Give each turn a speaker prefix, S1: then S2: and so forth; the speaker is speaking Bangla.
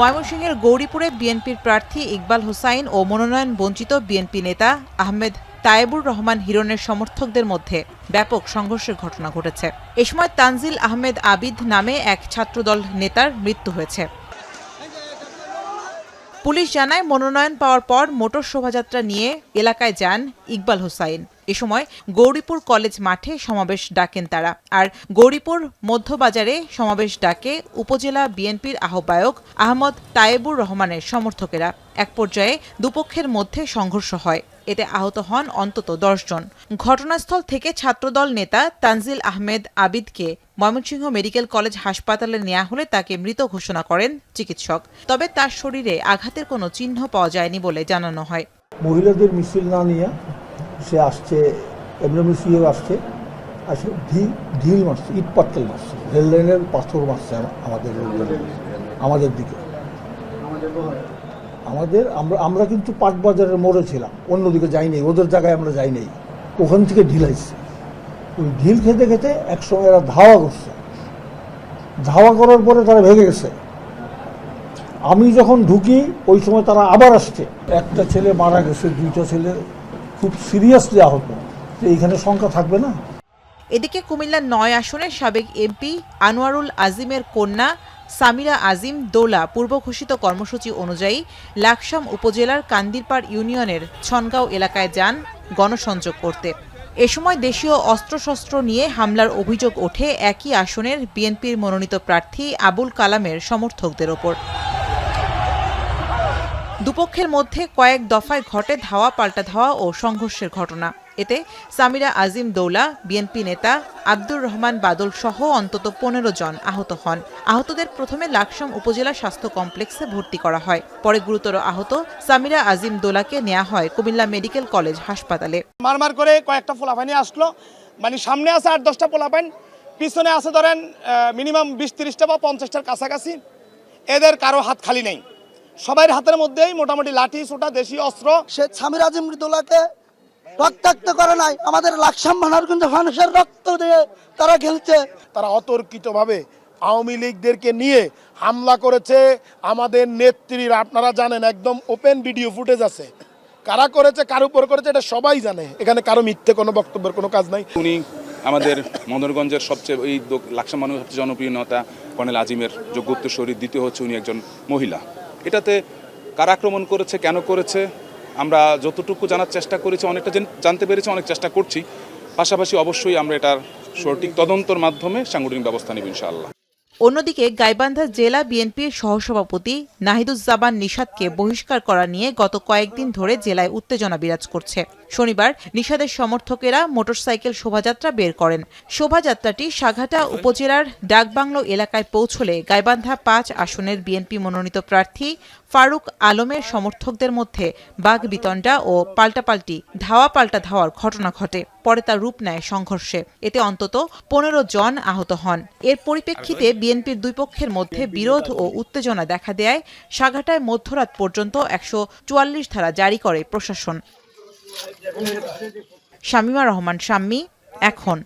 S1: ময়মনসিংহের গৌরীপুরে বিএনপির প্রার্থী ইকবাল হোসাইন ও মনোনয়ন বঞ্চিত বিএনপি নেতা আহমেদ তায়েবুর রহমান হিরণের সমর্থকদের মধ্যে ব্যাপক সংঘর্ষের ঘটনা ঘটেছে। এ সময় তানজিল আহমেদ আবিদ নামে এক ছাত্রদল নেতার মৃত্যু হয়েছে। পুলিশ জানায়, মনোনয়ন পাওয়ার পর মোটর শোভাযাত্রা নিয়ে এলাকায় যান ইকবাল হোসাইন। এ সময় গৌরীপুর কলেজ মাঠে সমাবেশ ডাকেন তারা। আর গৌরীপুর মধ্যবাজারে সমাবেশ ডাকে উপজেলা বিএনপির আহ্বায়ক আহমদ তায়েবুর রহমানের সমর্থকেরা। এক পর্যায়ে দুপক্ষের মধ্যে সংঘর্ষ হয়। এতে আহত হন অন্তত জন। ঘটনাস্থল থেকে ছাত্রদল নেতা তানজিল আহমেদ আবিদকে ময়মনসিংহ মেডিকেল কলেজ হাসপাতালে নেওয়া হলে তাকে মৃত ঘোষণা করেন চিকিৎসক। তবে তার শরীরে আঘাতের কোনো চিহ্ন পাওয়া যায়নি বলে জানানো হয়।
S2: মহিলাদের মিছিল না নিয়ে সে আসছে এমনি মিছিলেও আসছে, আসে ঢিল ঢিল মারছে, ইট পাটকেল মারছে, রেল লাইনের পাথর মারছে আমাদের আমাদের দিকে। আমাদের, আমরা আমরা কিন্তু পাটবাজারের মোড়ে ছিলাম অন্যদিকে যাই নাই ওদের জায়গায় আমরা যাই নাই ওখান থেকে ঢিল আসছে ওই ঢিল খেতে খেতে একসময় এরা ধাওয়া করছে। ধাওয়া করার পরে তারা ভেঙে গেছে। আমি যখন ঢুকি, ওই সময় তারা আবার আসছে। একটা ছেলে মারা গেছে, দুইটা ছেলে খুব সিরিয়াসলি আহত তো এইখানে সংখ্যা থাকবে না।
S1: এদিকে কুমিল্লার নয় আসনের সাবেক এমপি আনোয়ারুল আজিমের কন্যা সামিরা আজিম দোলা পূর্ব ঘোষিত কর্মসূচি অনুযায়ী লাকসাম উপজেলার কান্দিরপাড় ইউনিয়নের ছনগাঁও এলাকায় যান গণসংযোগ করতে। এ সময় দেশীয় অস্ত্রশস্ত্র নিয়ে হামলার অভিযোগ ওঠে একই আসনের বিএনপির মনোনীত প্রার্থী আবুল কালামের সমর্থকদের ওপর। দুপক্ষের মধ্যে কয়েক দফায় ঘটে ধাওয়া, পাল্টা ধাওয়া ও সংঘর্ষের ঘটনা। এতে সামিরা আজিম দৌলা, বিএনপি নেতা আব্দুর রহমান বাদল সহ অন্তত পনেরো জন আহত হন। আহতদের প্রথমে লাকসাম উপজেলা স্বাস্থ্য কমপ্লেক্সে ভর্তি করা হয়। পরে গুরুতর আহত সামিরা আজিম দোলাকে নেওয়া হয় কুমিল্লা মেডিকেল কলেজ হাসপাতালে।
S3: মারমার করে কয়েকটা পোলাপানি আসলো। মানে সামনে আছে আট, দশটা পোলাপাইন পিছনে আছে ধরেন মিনিমাম বিশ, তিরিশটা বা পঞ্চাশটার কাছাকাছি। এদের কারও হাত খালি নেই। সবার হাতের মধ্যেই মোটামুটি লাঠি ছোটা দেশি অস্ত্র।
S4: সে স্বামীর আজিম মৃদুলাকে রক্তাক্ত করে নাই। আমাদের লাকসাম মানার কিন্তু মানুষের রক্ত দিয়ে তারা খেলছে।
S3: তারা অতর্কিতভাবে আওয়ামী লীগদেরকে নিয়ে হামলা করেছে। আমাদের নেত্রীর আপনারা জানেন একদম ওপেন ভিডিও ফুটেজ আছে। কারা করেছে কার উপর করেছে এটা সবাই জানে। এখানে কারও মিথ্যে কোনো বক্তব্যের কোনো কাজ নাই।
S5: উনি আমাদের মদনগঞ্জের সবচেয়ে এই লাকসাম মানুষের সবচেয়ে জনপ্রিয় নেতা কর্নেল আজিমের যোগ্য উত্তরসূরি দ্বিতীয় হচ্ছে। উনি একজন মহিলা। এটাতে কারা আক্রমণ করেছে, কেন করেছে, আমরা যতটুকু জানার চেষ্টা করেছি, অনেকটা জেন- জানতে পেরেছি, অনেক চেষ্টা করছি। পাশাপাশি অবশ্যই আমরা এটার সঠিক তদন্তর মাধ্যমে সাংগঠনিক ব্যবস্থা নেব, ইনশাআল্লাহ।
S1: অন্যদিকে গাইবান্ধা জেলা বিএনপির সহসভাপতি নাহিদুজ্জামান নিষাদকে বহিষ্কার করা নিয়ে গত কয়েকদিন ধরে জেলায় উত্তেজনা বিরাজ করছে। শনিবার নিশাদের সমর্থকেরা মোটরসাইকেল শোভাযাত্রা বের করেন। শোভাযাত্রাটি সাঘাটা উপজেলার ডাকবাংলো এলাকায় পৌঁছলে গাইবান্ধা পাঁচ আসনের বিএনপি মনোনীত প্রার্থী ফারুক আলমের সমর্থকদের মধ্যে বাঘ বিতণ্ডা ও পাল্টাপাল্টি ধাওয়া পাল্টা ধাওয়ার ঘটনা ঘটে। পরে তার রূপ নেয় সংঘর্ষে। এতে অন্তত পনেরো জন আহত হন। এর পরিপ্রেক্ষিতে বিএনপির দুই পক্ষের মধ্যে বিরোধ ও উত্তেজনা দেখা দেয় সাঘাটায় মধ্যরাত পর্যন্ত একশো চুয়াল্লিশ ধারা জারি করে প্রশাসন। শামীমা রহমান শাম্মী এখন।